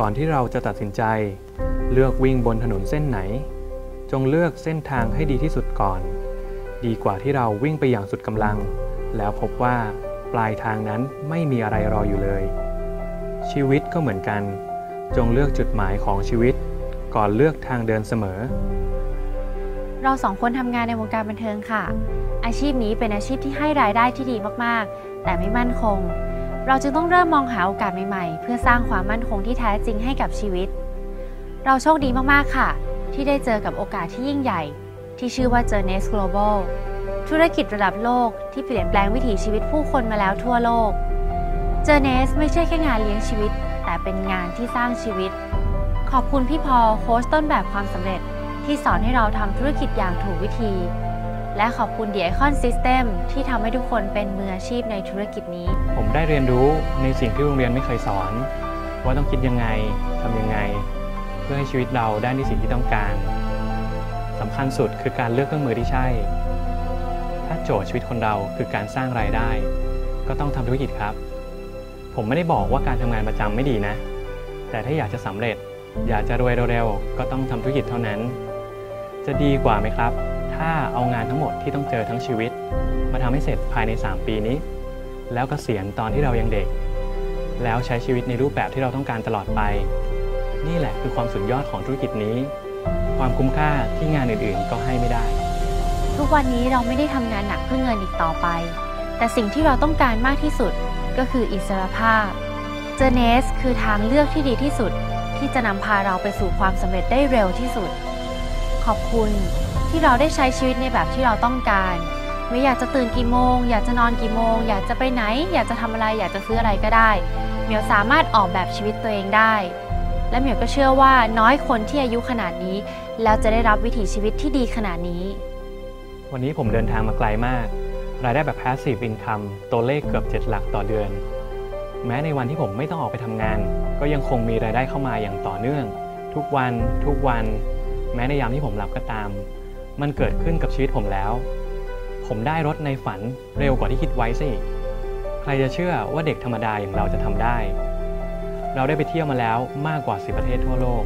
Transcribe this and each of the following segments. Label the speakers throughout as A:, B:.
A: ก่อนที่เราจะตัดสินใจ เลือกวิ่งบนถนนเส้นไหน จงเลือกเส้นทางให้ดีที่สุดก่อน ดีกว่าที่เราวิ่งไปอย่างสุดกำลัง แล้วพบว่าปลายทางนั้นไม่มีอะไรรออยู่เลย ชีวิตก็เหมือนกัน จงเลือกจุดหมายของชีวิต ก่อนเลือกทางเดินเสมอ
B: เราสองคนทำงานในวงการบันเทิงค่ะ อาชีพนี้เป็นอาชีพที่ให้รายได้ที่ดีมากๆ แต่ไม่มั่นคง เราจึงต้องเริ่มมองหาโอกาสใหม่ๆ เพื่อสร้างความมั่นคงที่แท้จริงให้กับชีวิต เราโชคดีมากๆค่ะ ที่ได้เจอกับโอกาสที่ยิ่งใหญ่ ที่ชื่อว่า Journeys Global ธุรกิจระดับโลกที่เปลี่ยนแปลงวิถีชีวิตผู้คนมาแล้วทั่วโลก Journeys ไม่ใช่แค่งานเลี้ยงชีวิต แต่เป็นงานที่สร้างชีวิต ขอบคุณพี่พอโค้ชต้นแบบความสำเร็จ ที่สอนให้เราทำธุรกิจอย่างถูกวิธี และขอบคุณ The Icon System ที่ทำให้ทุกคนเป็นมืออาชีพในธุรกิจนี้
A: ผมได้เรียนรู้ในสิ่งที่โรงเรียนไม่เคยสอน ว่าต้องคิดยังไงทำยังไง เพื่อให้ชีวิตเราได้ในสิ่งที่ต้องการสำคัญสุดคือการเลือกเครื่องมือที่ใช่ ถ้าโจทย์ชีวิตคนเราคือการสร้างรายได้ ก็ต้องทำธุรกิจครับ ผมไม่ได้บอกว่าการทำงานประจำไม่ดีนะ แต่ถ้าอยากจะสำเร็จ อยากจะรวยเร็วๆก็ต้องทำธุรกิจเท่านั้น จะดีกว่าไหมครับ ถ้าเอางานทั้งหมดที่ต้องเจอทั้งชีวิต มาทำให้เสร็จภายใน 3 ปีนี้ แล้วกเกษียณตอนที่เรายังเด็ก แล้วใช้ชีวิตในรูปแบบที่เราต้องการตลอดไป นี่แหละคือความสุดยอดของธุรกิจนี้ ความคุ้มค่าที่งานอื่นๆ ก็ให้ไม่ได้
B: ทุกวันนี้เราไม่ได้ทำงานหนักเพื่อเงินอีกต่อไป แต่สิ่งที่เราต้องการมากที่สุดก็คืออิสรภาพเจเนสคือทางเลือกที่ดีที่สุด ที่จะนำพาเราไปสู่ความสำเร็จได้เร็วที่สุด ขอบคุณ ที่เราได้ใช้ชีวิตในแบบที่เราต้องการ ไม่อยากจะตื่นกี่โมง อยากจะนอนกี่โมง อยากจะไปไหน อยากจะทำอะไร อยากจะซื้ออะไรก็ได้ เหมียวสามารถออกแบบชีวิตตัวเองได้ และเหมียวก็เชื่อว่าน้อยคนที่อายุขนาดนี้ แล้วจะได้รับวิถีชีวิตที่ดีขนาดนี้
A: วันนี้ผมเดินทางมาไกลมาก รายได้แบบ passive income ตัวเลขเกือบ7หลักต่อเดือน แม้ในวันที่ผมไม่ต้องออกไปทำงาน ก็ยังคงมีรายได้เข้ามาอย่างต่อเนื่อง ทุกวันทุกวัน แม้ในยามที่ผมหลับก็ตาม มันเกิดขึ้นกับชีวิตผมแล้ว ผมได้รถในฝันเร็วกว่าที่คิดไว้สิใครจะเชื่อว่าเด็กธรรมดาอย่างเราจะทำได้ เราได้ไปเที่ยวมาแล้วมากกว่า 10 ประเทศทั่วโลก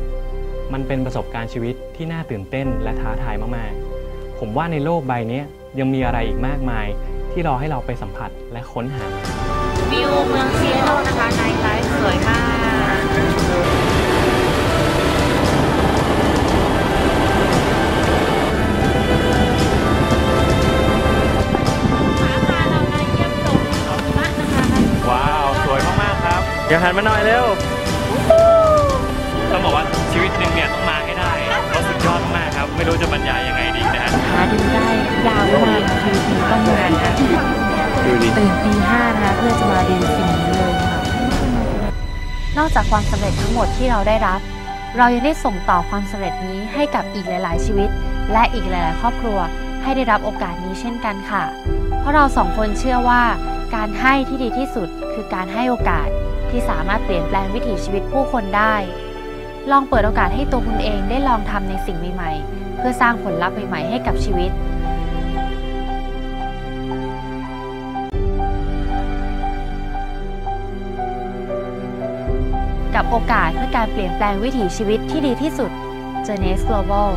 A: มันเป็นประสบการณ์ชีวิตที่น่าตื่นเต้นและท้าทายมากๆ ผมว่าในโลกใบนี้ยังมีอะไรอีกมากมาย ที่รอให้เราไปสัมผัสและค้นหา
B: วิวเมืองซีแอตนะคะไนไลฟ์สวยมาก
A: อย่าหันมาหน่อยเร็วต้องบอกว่าชีวิตหนึ่งเนี่ยต้องมาให้ได้เพราะสุดยอดมากครับ ไม่รู้จะบรรยายยังไงดีนะฮะ
C: หาดูได้ยาวมากชีวิตนี้ต้องมานะ
A: ดูดิ
C: ตื่นตีห้านะคะเพื่อจะมาดูสิ่งนี้เลยค่ะ
B: นอกจากความสำเร็จทั้งหมดที่เราได้รับ เรายังได้ส่งต่อความสำเร็จนี้ให้กับอีกหลาย ๆ ชีวิต และอีกหลาย ๆ ครอบครัวให้ได้รับโอกาสนี้เช่นกันค่ะ เพราะเราสองคนเชื่อว่า การให้ที่ดีที่สุดคือการให้โอกาส ที่สามารถเปลี่ยนแปลงวิถีชีวิตผู้คนได้ ลองเปิดโอกาสให้ตัวคุณเองได้ลองทำในสิ่งใหม่ๆ เพื่อสร้างผลลัพธ์ใหม่ๆ ให้กับชีวิตกับโอกาสเพื่อการเปลี่ยนแปลงวิถีชีวิตที่ดีที่สุด Journeys Global